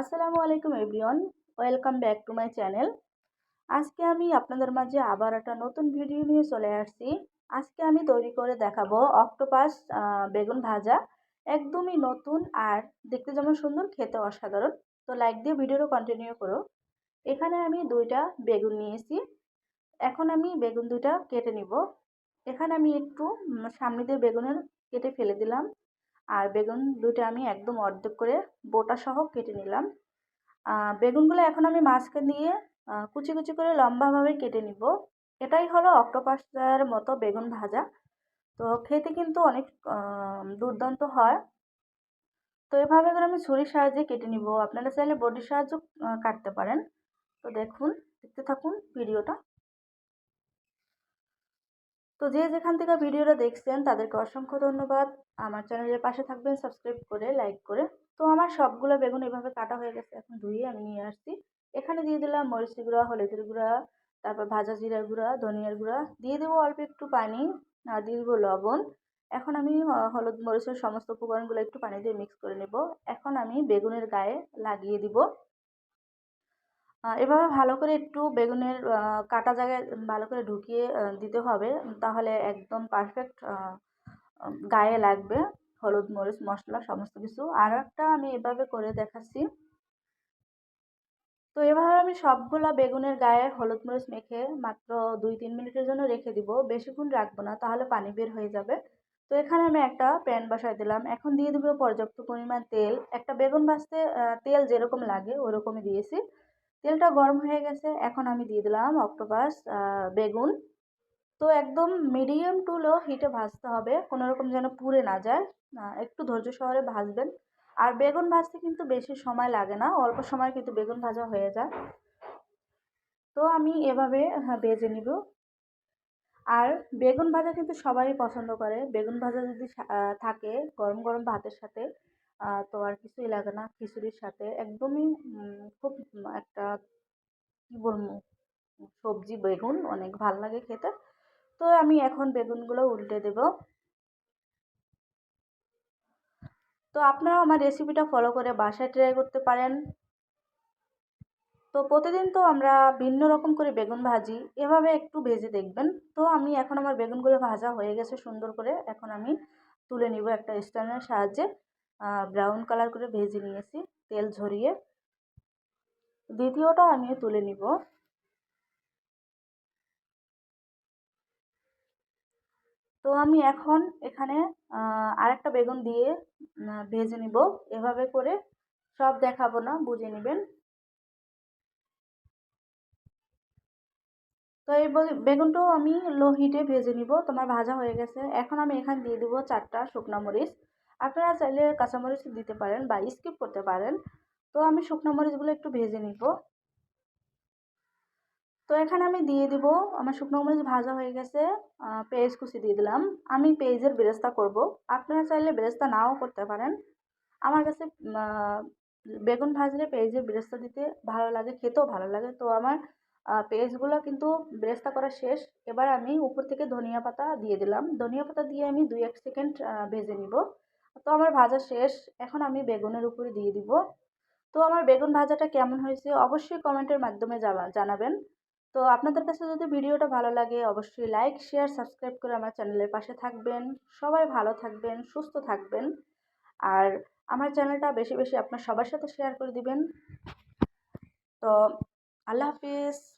আসসালামু আলাইকুম everyone, welcome back to my channel. আজকে আমি আপনাদের মাঝে আবার একটা নতুন ভিডিও নিয়ে চলে আসছি। আজকে আমি তৈরি করে দেখাবো অক্টোপাস বেগুন ভাজা। একদমই নতুন আর দেখতে যেমন সুন্দর খেতে অসাধারণ। তো লাইক দিয়ে ভিডিওটা কন্টিনিউ করো। এখানে আমি দুইটা বেগুন নিয়েছি। এখন আমি বেগুন দুইটা কেটে নিব। এখানে আমি একটু সামনে দিয়ে বেগুনের কেটে ফেলে দিলাম। আর বেগুন দুটো আমি একদম অর্ধেক করে বোটা সহ কেটে নিলাম। বেগুনগুলো এখন আমি মাছকে দিয়ে কুচি কুচি করে লম্বাভাবে কেটে নিব। এটাই হলো অক্টোপাসের মতো বেগুন ভাজা। তো খেতে কিন্তু অনেক দুর্দান্ত হয়। তো এভাবে করে আমি ছুরির সাহায্যে কেটে নিব। আপনারা চাইলে বডির সাহায্য কাটতে পারেন। তো দেখুন, দেখতে থাকুন ভিডিওটা। তো যে যেখান থেকে ভিডিওটা দেখছেন, তাদেরকে অসংখ্য ধন্যবাদ। আমার চ্যানেলের পাশে থাকবেন, সাবস্ক্রাইব করে, লাইক করে। তো আমার সবগুলো বেগুন এভাবে কাটা হয়ে গেছে, এখন ধুয়ে আমি নিয়ে আসছি। এখানে দিয়ে দিলাম মরিচি গুঁড়া, হলুদের গুঁড়া, তারপর ভাজা জিরার গুঁড়া, ধনিয়ার গুঁড়া। দিয়ে দেবো অল্প একটু পানি, আর দিয়ে দেবো লবণ। এখন আমি হলুদ মরিচের সমস্ত উপকরণগুলো একটু পানি দিয়ে মিক্স করে নেব। এখন আমি বেগুনের গায়ে লাগিয়ে দিব। এভাবে ভালো করে একটু বেগুনের কাটা জায়গায় ভালো করে ঢুকিয়ে দিতে হবে। তাহলে একদম পারফেক্ট গায়ে লাগবে। হলুদ, মরিচ, মশলা, সমস্ত কিছু। আর একটা আমি এভাবে করে দেখাচ্ছি। তো এভাবে আমি সবগুলা বেগুনের গায়ে হলুদ, মরিচ মেখে মাত্র দুই, তিন মিনিটের জন্য রেখে দিব। বেশিক্ষণ রাখব না, তাহলে পানি বের হয়ে যাবে। তো এখানে আমি একটা প্যান বসাই দিলাম। এখন দিয়ে দেবো পর্যাপ্ত পরিমাণ তেল। একটা বেগুন ভাজতে তেল যেরকম লাগে, ওরকমই দিয়েছি। তেলটা গরম হয়ে গেছে এখন আমি দিয়ে দিলাম অক্টোপাস বেগুন। তো একদম মিডিয়াম টু লো হিটে ভাজতে হবে কোনো রকম যেন পুড়ে না যায়। একটু ধৈর্য সহকারে ভাজবেন। আর বেগুন ভাজতে কিন্তু বেশি সময় লাগে না অল্প সময় কিন্তু বেগুন ভাজা হয়ে যায়। তো আমি এভাবে হ্যাঁ, ভেজে নিব। আর বেগুন ভাজা কিন্তু সবাই পছন্দ করে। বেগুন ভাজা যদি থাকে গরম গরম ভাতের সাথে তো আর কিছুই লাগে না। খিচুড়ির সাথে একদমই খুব একটা কী বলব, সবজি, বেগুন অনেক ভালো লাগে খেতে। তো আমি এখন বেগুনগুলো উল্টে দেব। তো আপনারাও আমার রেসিপিটা ফলো করে বাসায় ট্রাই করতে পারেন। তো প্রতিদিন তো আমরা ভিন্ন রকম করে বেগুন ভাজি, এভাবে একটু ভেজে দেখবেন। তো আমি এখন আমার বেগুনগুলো ভাজা হয়ে গেছে সুন্দর করে। এখন আমি তুলে নিব একটা স্ট্যান্ডের সাহায্যে। ব্রাউন কালার করে ভেজে নিয়েছি, তেল ঝরিয়ে। দ্বিতীয়টা আমি তুলে নিব। তো আমি এখন এখানে আরেকটা বেগুন দিয়ে ভেজে নিব। এভাবে করে সব দেখাবো না, বুঝে নেবেন। তো এই বেগুনটাও আমি লো হিটে ভেজে নিব। তোমার ভাজা হয়ে গেছে। এখন আমি এখানে দিয়ে দেবো চারটা শুকনো মরিচ। আপনারা চাইলে কাঁচামরিচ দিতে পারেন বা স্কিপ করতে পারেন। তো আমি শুকনো মরিচগুলো একটু ভেজে নিব। তো এখানে আমি দিয়ে দিব, আমার শুকনো মরিচ ভাজা হয়ে গেছে। পেঁয়াজ কুচি দিয়ে দিলাম। আমি পেঁয়াজের বেরেস্তা করব। আপনারা চাইলে বেরেস্তা নাও করতে পারেন। আমার কাছে বেগুন ভাজলে পেঁয়াজের বেরেস্তা দিতে ভালো লাগে, খেতেও ভালো লাগে। তো আমার পেঁয়াজগুলো কিন্তু বেরেস্তা করা শেষ। এবার আমি উপর থেকে ধনিয়া পাতা দিয়ে দিলাম। ধনিয়া পাতা দিয়ে আমি দুই এক সেকেন্ড ভেজে নিব। তো আমার ভাজা শেষ। এখন আমি বেগুনের উপরে দিয়ে দিব। তো আমার বেগুন ভাজাটা কেমন হয়েছে অবশ্যই কমেন্টের মাধ্যমে জানাবেন। তো আপনাদের কাছে যদি ভিডিওটা ভালো লাগে অবশ্যই লাইক শেয়ার সাবস্ক্রাইব করে আমার চ্যানেলের পাশে থাকবেন। সবাই ভালো থাকবেন, সুস্থ থাকবেন। আর আমার চ্যানেলটা বেশি বেশি আপনার সবার সাথে শেয়ার করে দিবেন। তো আল্লাহ হাফিজ।